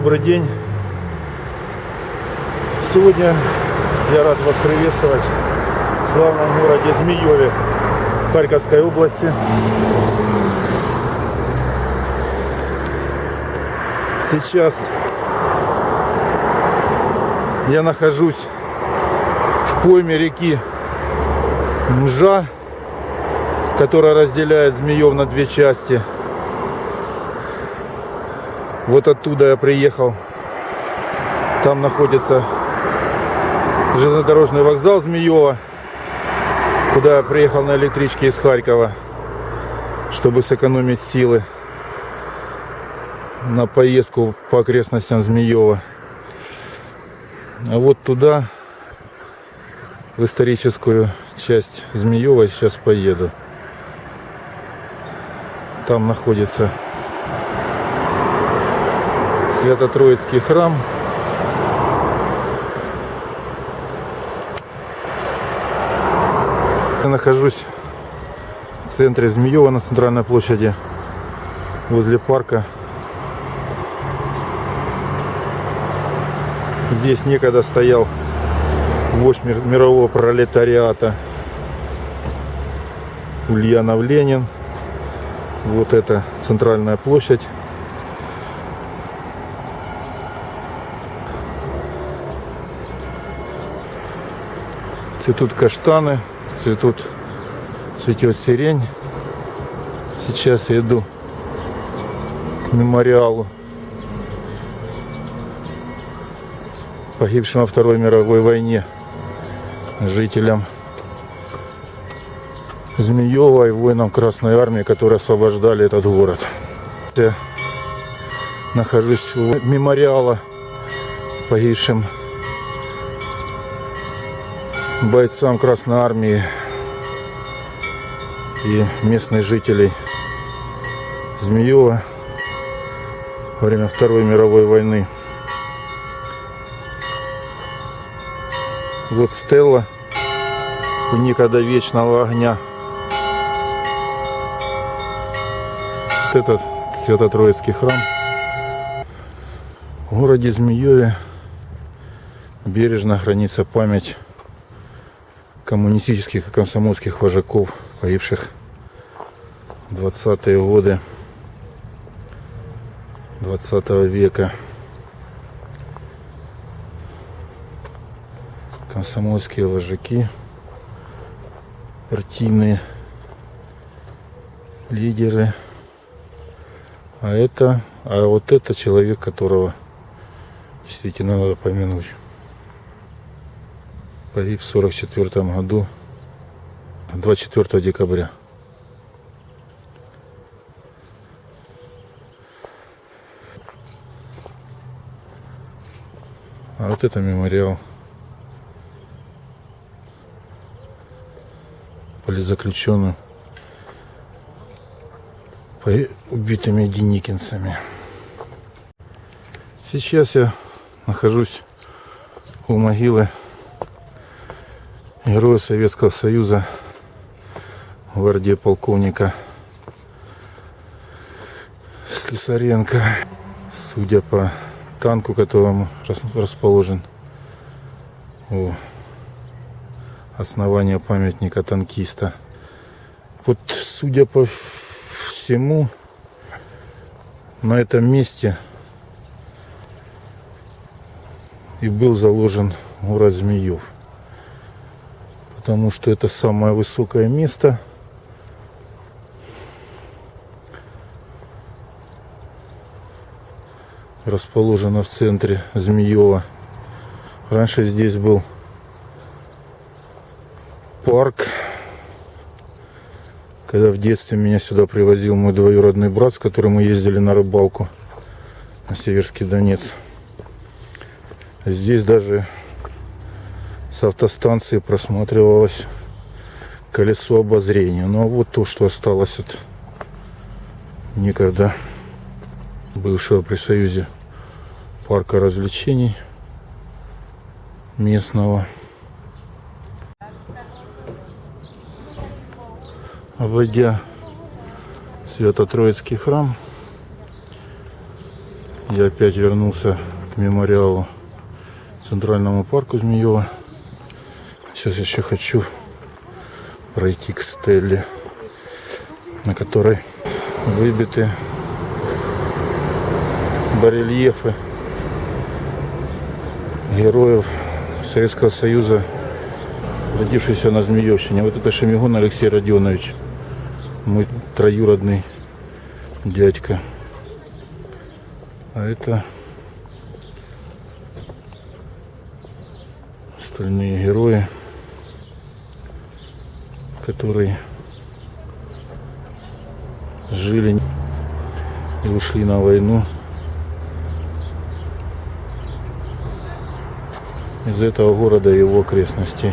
добрый день. Сегодня я рад вас приветствовать в славном городе Змееве Харьковской области. Сейчас я нахожусь в пойме реки Мжа, которая разделяет Змеев на две части. Вот оттуда я приехал. Там находится железнодорожный вокзал Змеева, куда я приехал на электричке из Харькова, чтобы сэкономить силы на поездку по окрестностям Змеева. А вот туда, в историческую часть Змеева, сейчас поеду. Там находится Свято-Троицкий храм. Я нахожусь в центре Змеева на центральной площади возле парка. Здесь некогда стоял вождь мир- мирового пролетариата Ульянов Ленин. Вот это центральная площадь. Цветут каштаны, цветут, цветет сирень. Сейчас я иду к мемориалу погибшим во Второй мировой войне жителям Змеева и воинам Красной Армии, которые освобождали этот город. Я нахожусь у мемориала погибшим бойцам Красной Армии и местных жителей Змеева во время Второй мировой войны. Вот стелла у никогда вечного огня. Вот этот Свято-Троицкий храм. В городе Змееве бережно хранится память коммунистических и комсомольских вожаков, погибших в 20-е годы 20 века. Комсомольские вожаки, партийные лидеры. А это, а вот это человек, которого действительно надо помянуть. Погиб в 44 году, 24 декабря. А вот это мемориал политзаключенным по убитыми деникинцами. Сейчас я нахожусь у могилы Героя Советского Союза, гвардии полковника Слюсаренко. Судя по танку, которому рас- расположен у основания памятника танкиста. Вот, судя по всему, на этом месте и был заложен город Змеев. Потому что это самое высокое место. Расположено в центре Змеева. Раньше здесь был парк. Когда в детстве меня сюда привозил мой двоюродный брат, с которым мы ездили на рыбалку на Северский Донец. Здесь даже с автостанции просматривалось колесо обозрения. Ну а вот то, что осталось от некогда бывшего при Союзе парка развлечений местного. Обойдя Свято-Троицкий храм, Я опять вернулся к мемориалу Центральному парку Змеева. Сейчас еще хочу пройти к стелле, на которой выбиты барельефы героев Советского Союза, родившихся на Змеевщине. Вот это Шемигун Алексей Родионович, мой троюродный дядька. А это остальные герои, которые жили и ушли на войну из этого города и его окрестностей.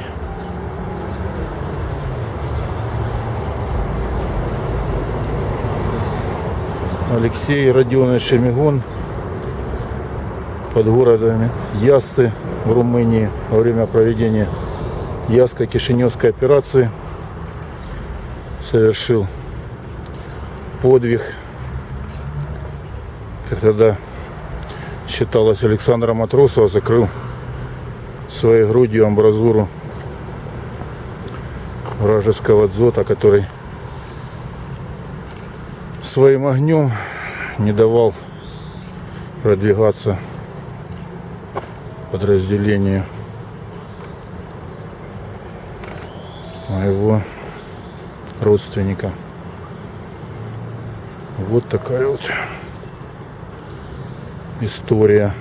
Алексей Родионович Шемигон под городами Яссы в Румынии во время проведения Яско-Кишиневской операции совершил подвиг, как тогда считалось Александра Матросова, закрыл своей грудью амбразуру вражеского дзота, который своим огнем не давал продвигаться подразделению моего родственника. Вот такая вот история.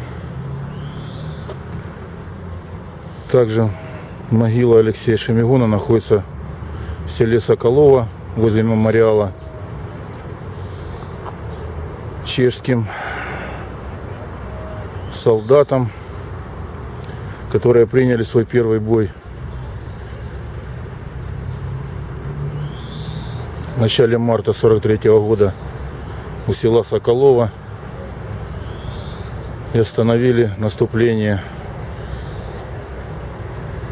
Также могила Алексея Шемигуна находится в селе Соколова возле мемориала чешским солдатам, которые приняли свой первый бой в начале марта 43 года у села Соколова и остановили наступление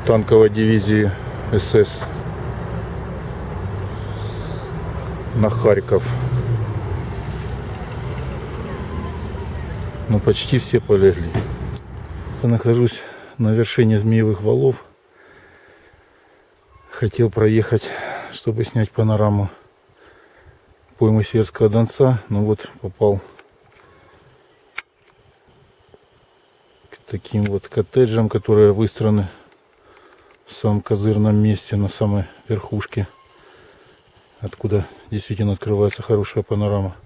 танковой дивизии СС на Харьков. Но почти все полегли. Я нахожусь на вершине Змеевых валов. Хотел проехать, чтобы снять панораму поймы Северского Донца. Но вот попал к таким вот коттеджам, которые выстроены в самом козырном месте, на самой верхушке, откуда действительно открывается хорошая панорама.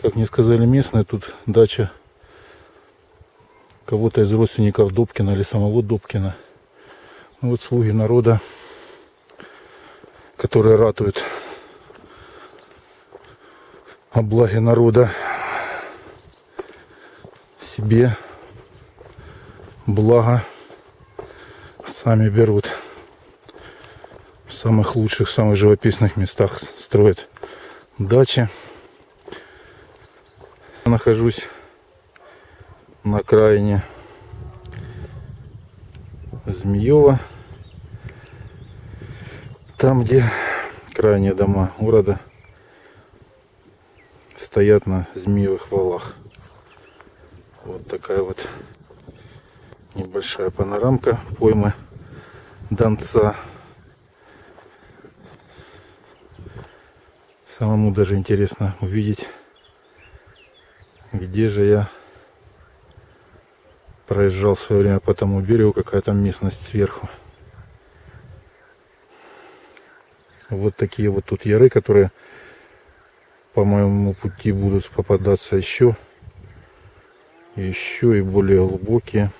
Как мне сказали местные, тут дача кого-то из родственников Добкина или самого Добкина. Ну, вот слуги народа, которые ратуют о благе народа себе благо сами берут в самых лучших, самых живописных местах строят дачи. Я нахожусь на окраине Змеева. Там, где крайние дома города стоят на змеевых валах. Вот такая вот небольшая панорамка поймы Донца. Самому даже интересно увидеть, где же я проезжал в свое время по тому берегу, какая там местность сверху. Вот такие вот тут яры, которые по моему пути будут попадаться еще, еще и более глубокие.